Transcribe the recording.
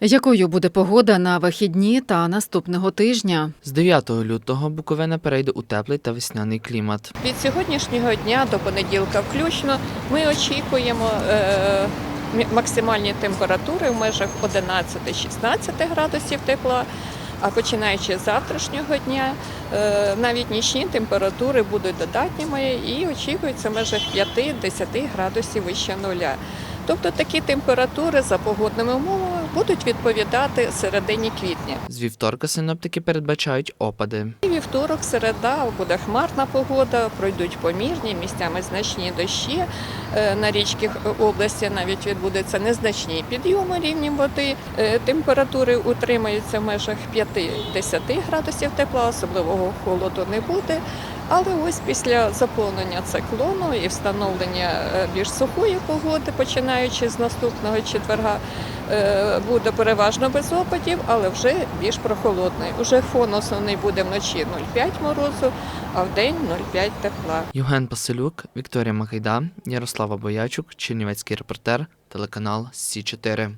Якою буде погода на вихідні та наступного тижня? З 9 лютого Буковина перейде у теплий та весняний клімат. Від сьогоднішнього дня до понеділка включно ми очікуємо е, максимальні температури в межах 11-16 градусів тепла. А починаючи з завтрашнього дня, е, навіть нічні температури будуть додатніми і очікується в межах 5-10 градусів вище нуля. Тобто такі температури за погодними умовами будуть відповідати середині квітня. З вівторка синоптики передбачають опади. І Вівторок, середа буде хмарна погода, пройдуть помірні, місцями значні дощі. Е, На річки області навіть відбудуться незначні підйоми рівнем води. Е, Температури утримаються в межах 5-10 градусів тепла, особливого холоду не буде. Але ось після заповнення циклону і встановлення е, більш сухої погоди, починаючи з наступного четверга, е, буде переважно без опадів, але вже більш прохолодний. Уже фон основний буде вночі 0,5 морозу, а в день 0,5 тепла. Євген Пасилюк, Вікторія Макайда, Ярослава Боячук, Чернівецький репортер, телеканал Сі 4